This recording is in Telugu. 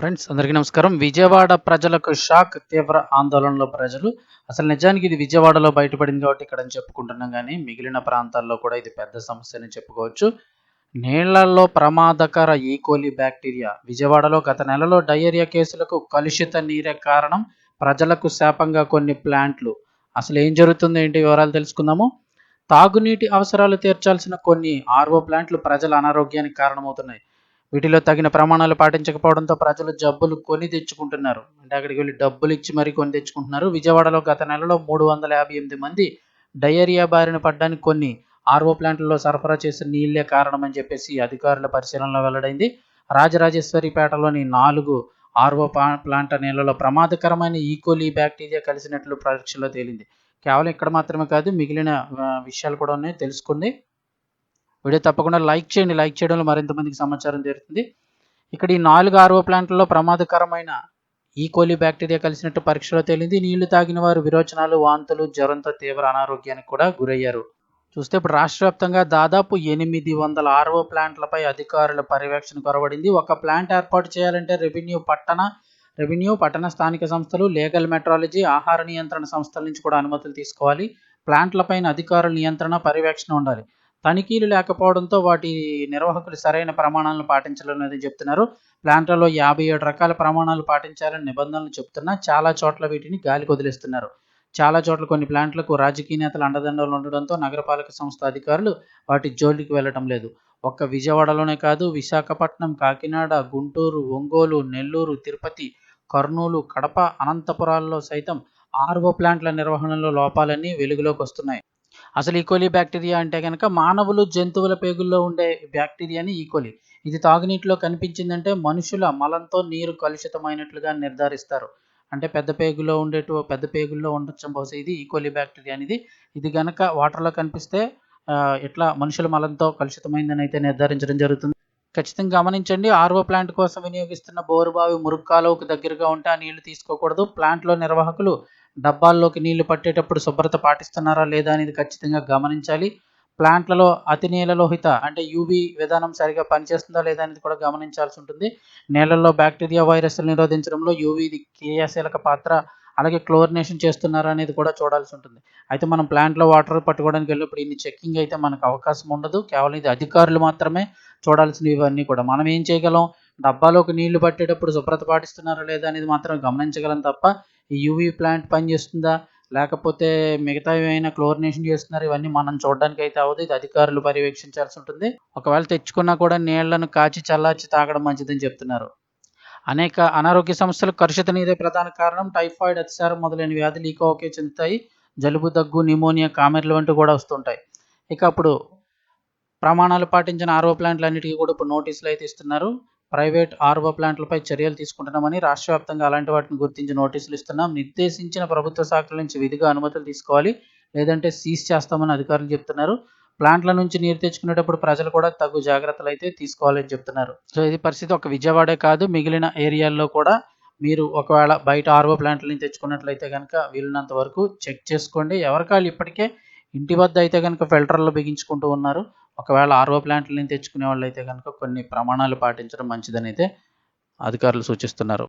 ఫ్రెండ్స్ అందరికీ నమస్కారం. విజయవాడ ప్రజలకు షాక్ తీవ్ర ఆందోళనలో ప్రజలు. అసలు నిజానికి ఇది విజయవాడలో బయటపడింది కాబట్టి ఇక్కడ చెప్పుకుంటున్నాం కానీ మిగిలిన ప్రాంతాల్లో కూడా ఇది పెద్ద సమస్య అని చెప్పుకోవచ్చు. నీళ్ళలో ప్రమాదకర e. ఈకోలి బ్యాక్టీరియా విజయవాడలో గత నెలలో డయేరియా కేసులకు కలుషిత నీరే కారణం ప్రజలకు శాపంగా కొన్ని ప్లాంట్లు. అసలు ఏం జరుగుతుంది ఏంటి వివరాలు తెలుసుకుందాము. తాగునీటి అవసరాలు తీర్చాల్సిన కొన్ని ఆర్ఓ ప్లాంట్లు ప్రజల అనారోగ్యానికి కారణమవుతున్నాయి. వీటిలో తగిన ప్రమాణాలు పాటించకపోవడంతో ప్రజలు జబ్బులు కొని తెచ్చుకుంటున్నారు. అంటే అక్కడికి వెళ్ళి డబ్బులు ఇచ్చి మరీ కొని తెచ్చుకుంటున్నారు. విజయవాడలో గత నెలలో మూడు వందల యాభై ఎనిమిది మంది డయేరియా బారిన పడ్డానికి కొన్ని ఆర్ఓ ప్లాంట్లలో సరఫరా చేసిన నీళ్ళే కారణమని చెప్పేసి అధికారుల పరిశీలనలో వెల్లడైంది. రాజరాజేశ్వరిపేటలోని నాలుగు ఆర్ఓ ప్లాంట్ నీళ్ళలో ప్రమాదకరమైన e. ఈకోలీ బ్యాక్టీరియా కలిసినట్లు పరీక్షలో తేలింది. కేవలం ఇక్కడ మాత్రమే కాదు మిగిలిన విషయాలు కూడా ఉన్నాయి. తెలుసుకోండి వీడియో తప్పకుండా లైక్ చేయండి. లైక్ చేయడంలో మరింత మందికి సమాచారం చేరుతుంది ఇక్కడ ఈ నాలుగు ఆర్ఓ ప్లాంట్లలో ప్రమాదకరమైన ఈ బ్యాక్టీరియా కలిసినట్టు పరీక్షలో తేలింది. నీళ్ళు తాగిన వారు విరోచనాలు వాంతులు జ్వరంతో తీవ్ర అనారోగ్యానికి కూడా గురయ్యారు. చూస్తే ఇప్పుడు రాష్ట్ర వ్యాప్తంగా దాదాపు ఎనిమిది వందల ఆర్ఓ ప్లాంట్లపై అధికారుల పర్యవేక్షణ కొరబడింది. ఒక ప్లాంట్ ఏర్పాటు చేయాలంటే రెవెన్యూ పట్టణ రెవెన్యూ పట్టణ స్థానిక సంస్థలు లీగల్ మెట్రాలజీ ఆహార నియంత్రణ సంస్థల నుంచి కూడా అనుమతులు తీసుకోవాలి. ప్లాంట్లపైన అధికారుల నియంత్రణ పర్యవేక్షణ ఉండాలి. తనిఖీలు లేకపోవడంతో వాటి నిర్వాహకులు సరైన ప్రమాణాలను పాటించాలనేది చెప్తున్నారు. ప్లాంట్లలో యాభై ఏడు రకాల ప్రమాణాలు పాటించాలని నిబంధనలు చెప్తున్నా చాలా చోట్ల వీటిని గాలికి వదిలేస్తున్నారు చాలా చోట్ల కొన్ని ప్లాంట్లకు రాజకీయ నేతలు అండదండలు ఉండడంతో నగరపాలక సంస్థ అధికారులు వాటి జోలికి వెళ్ళటం లేదు. ఒక్క విజయవాడలోనే కాదు విశాఖపట్నం కాకినాడ గుంటూరు ఒంగోలు నెల్లూరు తిరుపతి కర్నూలు కడప అనంతపురాల్లో సైతం ఆర్వో ప్లాంట్ల నిర్వహణలో లోపాలన్నీ వెలుగులోకి వస్తున్నాయి. అసలు e. ఈకోలి బ్యాక్టీరియా అంటే కనుక మానవులు జంతువుల పేగుల్లో ఉండే బ్యాక్టీరియాని ఈకోలి e. ఇది తాగునీటిలో కనిపించిందంటే మనుషుల మలంతో నీరు కలుషితమైనట్లుగా నిర్ధారిస్తారు. అంటే పెద్ద పేగులో ఉండేటు పెద్ద పేగుల్లో ఉండొచ్చు బహుశా ఇది e. ఈకోలి బ్యాక్టీరియా అనేది. ఇది కనుక వాటర్లో కనిపిస్తే ఇట్లా మనుషుల మలంతో కలుషితమైందని అయితే నిర్ధారించడం జరుగుతుంది. ఖచ్చితంగా గమనించండి. ఆర్ఓ ప్లాంట్ కోసం వినియోగిస్తున్న బోరుబావి మురుక్కాలువకు దగ్గరగా ఉంటే ఆ నీళ్ళు తీసుకోకూడదు. ప్లాంట్లో నిర్వాహకులు డబ్బాల్లోకి నీళ్ళు పట్టేటప్పుడు శుభ్రత పాటిస్తున్నారా లేదా అనేది ఖచ్చితంగా గమనించాలి. ప్లాంట్లలో అతి నీలలోహిత అంటే యూవీ విధానం సరిగా పనిచేస్తుందా లేదా అనేది కూడా గమనించాల్సి ఉంటుంది. నీళ్ళల్లో బ్యాక్టీరియా వైరస్లు నిరోధించడంలో యూవీది క్రియాశీలక పాత్ర అలాగే క్లోరినేషన్ చేస్తున్నారా అనేది కూడా చూడాల్సి ఉంటుంది. అయితే మనం ప్లాంట్లో వాటర్ పట్టుకోవడానికి వెళ్ళినప్పుడు ఇన్ని చెక్కింగ్ అయితే మనకు అవకాశం ఉండదు. కేవలం ఇది అధికారులు మాత్రమే చూడాల్సినవి ఇవన్నీ కూడా. మనం ఏం చేయగలం? డబ్బాలోకి నీళ్ళు పట్టేటప్పుడు శుభ్రత పాటిస్తున్నారా లేదా అనేది మాత్రం గమనించగలం తప్ప ఈ యూవీ ప్లాంట్ పనిచేస్తుందా లేకపోతే మిగతా ఏమైనా క్లోరినేషన్ చేస్తున్నారు? ఇవన్నీ మనం చూడడానికి అయితే అవ్వదు ఇది అధికారులు పర్యవేక్షించాల్సి ఉంటుంది. ఒకవేళ తెచ్చుకున్నా కూడా నీళ్ళను కాచి చల్లార్చి తాగడం మంచిదని చెప్తున్నారు. అనేక అనారోగ్య సమస్యలు కలుషిత నీరే ప్రధాన కారణం టైఫాయిడ్ అతిసారం మొదలైన వ్యాధులు ఈకోకే చెందుతాయి. జలుబు దగ్గు నిమోనియా కామెర్లు వంటివి కూడా వస్తుంటాయి. ఇక అప్పుడు ప్రమాణాలు పాటించిన ఆరో ప్లాంట్లు అన్నిటికీ కూడా ఇప్పుడు నోటీసులు అయితే ఇస్తున్నారు. ప్రైవేట్ ఆర్వో ప్లాంట్లపై చర్యలు తీసుకుంటున్నామని రాష్ట్ర వ్యాప్తంగా అలాంటి వాటిని గుర్తించి నోటీసులు ఇస్తున్నాం. నిర్దేశించిన ప్రభుత్వ శాఖల నుంచి విధిగా అనుమతులు తీసుకోవాలి. లేదంటే సీజ్ చేస్తామని అధికారులు చెప్తున్నారు. ప్లాంట్ల నుంచి నీరు తెచ్చుకునేటప్పుడు ప్రజలు కూడా తగు జాగ్రత్తలు అయితే తీసుకోవాలని చెప్తున్నారు. సో ఇది పరిస్థితి ఒక విజయవాడే కాదు. మిగిలిన ఏరియాల్లో కూడా మీరు ఒకవేళ బయట ఆర్ఓ ప్లాంట్లని తెచ్చుకున్నట్లయితే కనుక వీలున్నంత వరకు చెక్ చేసుకోండి. ఎవరికాళ్ళు ఇప్పటికే ఇంటి వద్ద అయితే కనుక ఫిల్టర్లు బిగించుకుంటూ ఉన్నారు. ఒకవేళ ఆర్ఓ ప్లాంట్లని తెచ్చుకునే వాళ్ళు అయితే కనుక కొన్ని ప్రమాణాలు పాటించడం మంచిదని అయితే అధికారులు సూచిస్తున్నారు.